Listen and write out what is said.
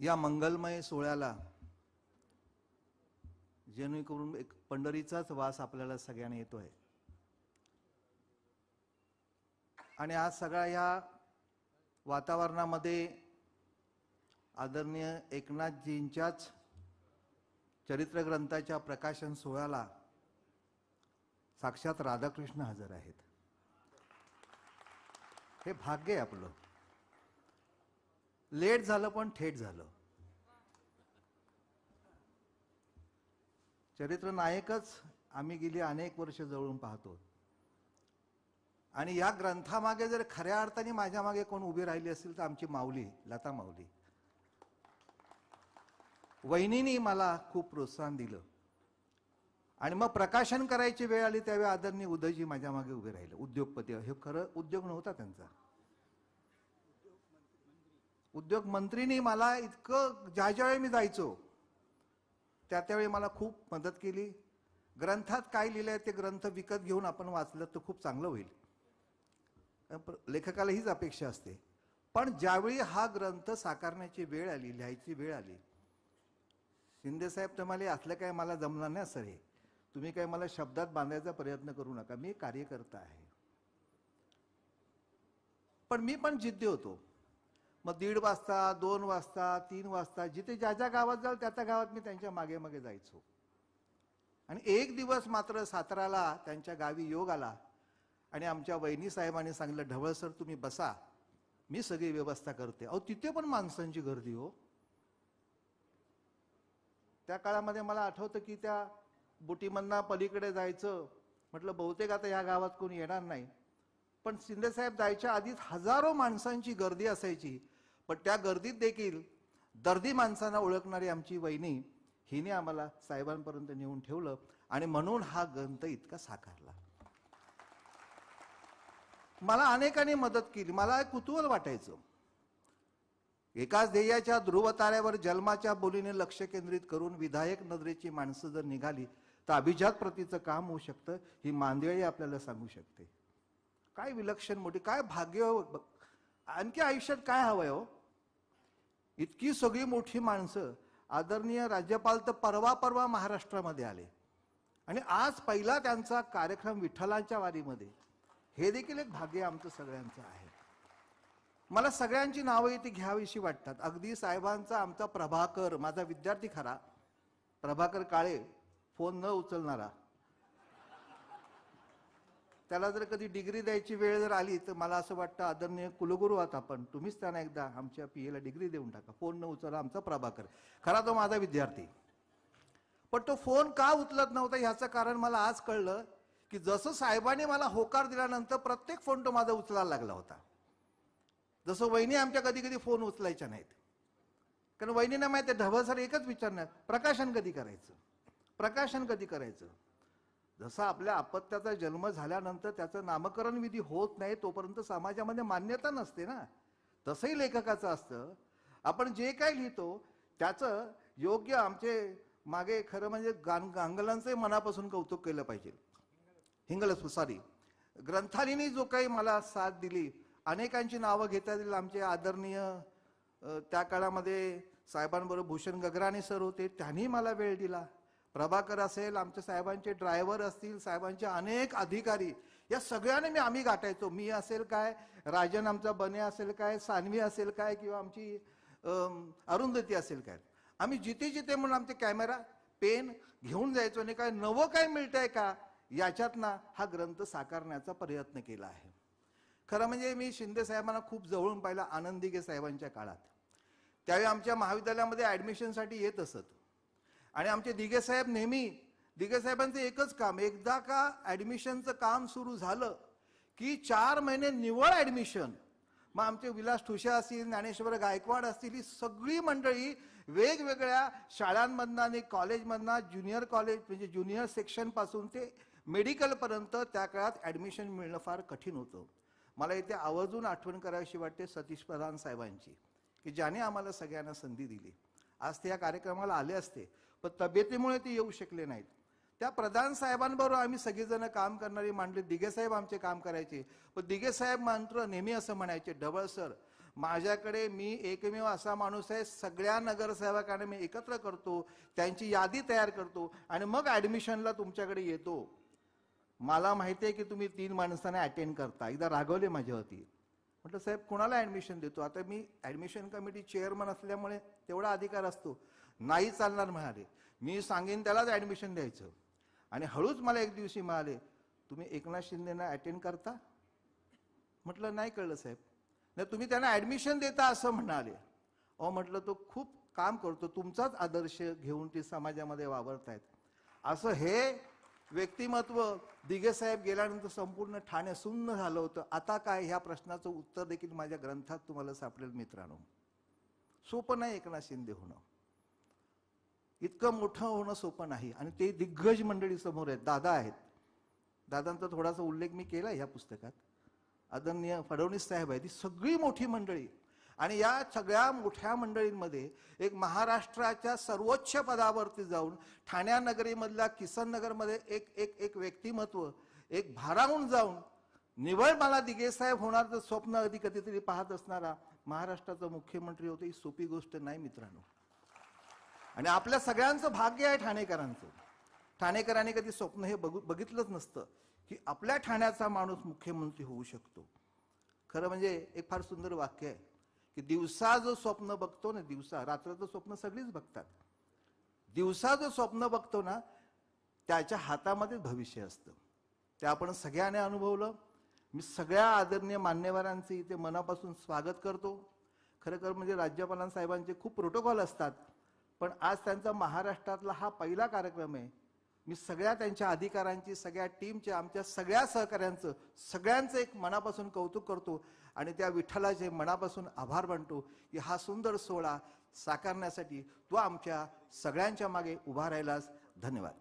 या मंगलमय सोहळ्याला जेणेकरून एक पंढरीचाच वास आपल्याला सगळ्यांना येतोय. आणि आज सगळ्या ह्या वातावरणामध्ये आदरणीय एकनाथजींच्याच चरित्र ग्रंथाच्या प्रकाशन सोहळ्याला साक्षात राधाकृष्ण हजर आहेत. हे भाग्य आहे आपलं. लेट झालं पण थेट झालं. चरित्र नायकच आम्ही गेली अनेक वर्ष जवळून पाहतो. आणि या ग्रंथामागे जर खऱ्या अर्थाने माझ्या मागे कोण उभी राहिली असेल तर आमची माऊली लता माऊली. वहिनीनी मला खूप प्रोत्साहन दिलं. आणि मग प्रकाशन करायची वेळ आली त्यावेळी आदरणीय उदयजी माझ्या मागे उभे राहिले. उद्योगपती हे खरं उद्योग नव्हता त्यांचा. उद्योग मंत्रीनी मला इतकं ज्या ज्यावेळी मी जायचो त्या त्यावेळी मला खूप मदत केली. ग्रंथात काय लिहिलं आहे ते ग्रंथ विकत घेऊन आपण वाचलं तर खूप चांगलं होईल. लेखकाला हीच अपेक्षा असते. पण ज्यावेळी हा ग्रंथ साकारण्याची वेळ आली लिहायची वेळ आली शिंदेसाहेब तुम्हाला असलं काय मला जमणार नाही सर हे. तुम्ही काय मला शब्दात बांधायचा प्रयत्न करू नका. मी कार्यकर्ता आहे. पण मी पण जिद्दी होतो. मग दीड वाजता दोन वाजता तीन वाजता जिथे ज्या ज्या गावात जाल त्या त्या गावात मी त्यांच्या मागे मागे जायचो. आणि एक दिवस मात्र साताराला त्यांच्या गावी योग आला. आणि आमच्या वहिनी साहेबांनी सांगितलं ढवळ सर तुम्ही बसा. मी सगळी व्यवस्था करते. अहो तिथे पण माणसांची गर्दी हो. त्या काळामध्ये मला आठवतं की त्या बुटीमधना पलीकडे जायचं. म्हटलं बहुतेक आता ह्या गावात कोणी येणार नाही. पण शिंदेसाहेब जायच्या आधीच हजारो माणसांची गर्दी असायची. पण त्या गर्दीत देखील दर्दी माणसांना ओळखणारी आमची वहिनी हिने आम्हाला साहेबांपर्यंत नेऊन ठेवलं आणि म्हणून हा ग्रंथ इतका साकारला. मला अनेकांनी मदत केली. मला कुतूहल वाटायचं. एकाच ध्येयाच्या ध्रुवताऱ्यावर जन्माच्या बोलीने लक्ष केंद्रित करून विधायक नजरेची माणसं जर निघाली तर अभिजात प्रतीचं काम होऊ शकतं ही मांदिळी आपल्याला सांगू शकते. काय विलक्षण मोठी काय भाग्य हो. बघ. आणखी आयुष्यात काय हवंय हो? इतकी सगळी मोठी माणसं आदरणीय राज्यपाल तर परवा परवा महाराष्ट्रामध्ये आले. आणि आज पहिला त्यांचा कार्यक्रम विठ्ठलांच्या वारीमध्ये. हे देखील एक भाग्य आमचं सगळ्यांचं आहे. मला सगळ्यांची नावं इथे घ्यावीशी वाटतात. अगदी साहेबांचा आमचा प्रभाकर माझा विद्यार्थी खरा. प्रभाकर काळे फोन न उचलणारा. त्याला जर कधी डिग्री द्यायची वेळ जर आली तर मला असं वाटतं आदरणीय कुलगुरू आहात आपण तुम्हीच त्यांना एकदा आमच्या पी एला डिग्री देऊन टाका. फोन न उचलला आमचा प्रभाकर. खरा तो माझा विद्यार्थी. पण तो फोन का उचलत नव्हता ह्याचं कारण मला आज कळलं की जसं साहेबांनी मला होकार दिल्यानंतर प्रत्येक फोन तो माझा उचलायला लागला होता. जसं वहिनी आमच्या कधी कधी फोन उचलायच्या नाहीत. कारण वहिनीना माहिती आहे ढवळ सर एकच विचारणार प्रकाशन कधी करायचं? प्रकाशन कधी करायचं? जसं आपल्या अपत्याचा जन्म झाल्यानंतर त्याचं नामकरण विधी होत नाही तोपर्यंत समाजामध्ये मान्यता नसते ना. तसंही लेखकाचं असतं. आपण जे काय लिहितो त्याचं योग्य आमचे मागे खरं म्हणजे गान गांगलांचंही मनापासून कौतुक केलं पाहिजे. हिंगलच सॉरी. ग्रंथालीने जो काही मला साथ दिली अनेकांची नावं घेता येतील. आमचे आदरणीय त्या काळामध्ये साहेबांबरोबर भूषण गगराणे सर होते त्यांनी मला वेळ दिला. प्रभाकर असेल आमच्या साहेबांचे ड्रायव्हर असतील साहेबांचे अनेक अधिकारी या सगळ्यांनी मी आम्ही गाठायचो. मी असेल काय राजन आमचा बने असेल काय सानवी असेल काय किंवा आमची अरुंधती असेल काय. आम्ही जिथे जिथे म्हणून आमचे कॅमेरा पेन घेऊन जायचो आणि काय नवं काय मिळतंय का याच्यातनं हा ग्रंथ साकारण्याचा प्रयत्न केला आहे. खरं म्हणजे मी शिंदे साहेबांना खूप जवळून पाहिला आनंदिगे साहेबांच्या काळात. त्यावेळी आमच्या महाविद्यालयामध्ये ॲडमिशनसाठी येत असत. आणि आमचे दिगे साहेब नेहमी दिगे साहेबांचं एकच काम एकदा का ॲडमिशनचं काम सुरू झालं की चार महिने निवळ ॲडमिशन मग आमचे विलास ठुशा असतील ज्ञानेश्वर गायकवाड असतील ही सगळी मंडळी वेगवेगळ्या शाळांमधनं आणि कॉलेजमधनं ज्युनियर कॉलेज म्हणजे ज्युनियर सेक्शनपासून ते मेडिकलपर्यंत त्या काळात ॲडमिशन मिळणं फार कठीण होतं. मला इथे आवर्जून आठवण करावीशी वाटते सतीश प्रधान साहेबांची की ज्याने आम्हाला सगळ्यांना संधी दिली. आज ते या कार्यक्रमाला आले असते. पण तब्येतीमुळे ते येऊ शकले नाहीत. त्या प्रधान साहेबांबरोबर आम्ही सगळेजण काम करणारी मांडली दिगे साहेब आमचे काम करायचे. पण दिगे साहेब मात्र नेहमी असं म्हणायचे डबल सर माझ्याकडे मी एकमेव असा माणूस आहे सगळ्या नगरसेवकांना मी एकत्र करतो त्यांची यादी तयार करतो आणि मग ॲडमिशनला तुमच्याकडे येतो. मला माहिती आहे की तुम्ही तीन माणसांना अटेंड करता. एकदा रागवले माझ्यावरती म्हटलं साहेब कुणाला ॲडमिशन देतो? आता मी ऍडमिशन कमिटी चेअरमन असल्यामुळे तेवढा अधिकार असतो. नाही चालणार म्हणाले. मी सांगेन त्यालाच ॲडमिशन द्यायचं. आणि हळूच मला एक दिवशी मिळाले तुम्ही एकनाथ शिंदेना अटेंड करता? म्हटलं नाही कळलं साहेब. नाही तुम्ही त्यांना ॲडमिशन देता असं म्हणाले. अहो म्हटलं तो खूप काम करतो. तुमचाच आदर्श घेऊन ते समाजामध्ये वावरतायत. असं हे व्यक्तिमत्व दिघे साहेब गेल्यानंतर संपूर्ण ठाणे सुन्न झालं होतं. आता काय ह्या प्रश्नाचं उत्तर देखील माझ्या ग्रंथात तुम्हाला सापडेल मित्रांनो. सोपं नाही एकनाथ शिंदे होणं. इतकं मोठं होणं सोपं नाही. आणि ते दिग्गज मंडळी समोर आहेत दादा आहेत. दादांचा थोडासा उल्लेख मी केला ह्या पुस्तकात. आदरणीय फडणवीस साहेब आहे ती सगळी मोठी मंडळी. आणि या सगळ्या मोठ्या मंडळींमध्ये एक महाराष्ट्राच्या सर्वोच्च पदावरती जाऊन ठाण्यानगरीमधल्या किसन नगरमध्ये एक एक एक व्यक्तिमत्व एक भारावून जाऊन निवड मला दिगे साहेब होणार तर स्वप्न कधी कधीतरी पाहत असणारा महाराष्ट्राचा मुख्यमंत्री होते ही सोपी गोष्ट नाही मित्रांनो. आणि आपल्या सगळ्यांचं भाग्य आहे ठाणेकरांचं. ठाणेकरांनी कधी स्वप्न हे बघू बघितलंच नसतं की आपल्या ठाण्याचा माणूस मुख्यमंत्री होऊ शकतो. खरं म्हणजे एक फार सुंदर वाक्य आहे की दिवसा जो स्वप्न बघतो ना दिवसा रात्राचं स्वप्न सगळीच बघतात. दिवसा जो स्वप्न बघतो ना त्याच्या हातामध्येच भविष्य असतं. ते आपण सगळ्याने अनुभवलं. मी सगळ्या आदरणीय मान्यवरांचे इथे मनापासून स्वागत करतो. खरं खर म्हणजे राज्यपालांसाहेबांचे खूप प्रोटोकॉल असतात. पण आज त्यांचा महाराष्ट्रातला हा पहिला कार्यक्रम आहे. मी सगळ्या त्यांच्या अधिकाऱ्यांची सगळ्या टीमच्या आमच्या सगळ्या सहकाऱ्यांचं सगळ्यांचं एक मनापासून कौतुक करतो आणि त्या विठ्ठलाचे मनापासून आभार मानतो की हा सुंदर सोहळा साकारण्यासाठी तो आमच्या सगळ्यांच्या मागे उभा राहिलास. धन्यवाद.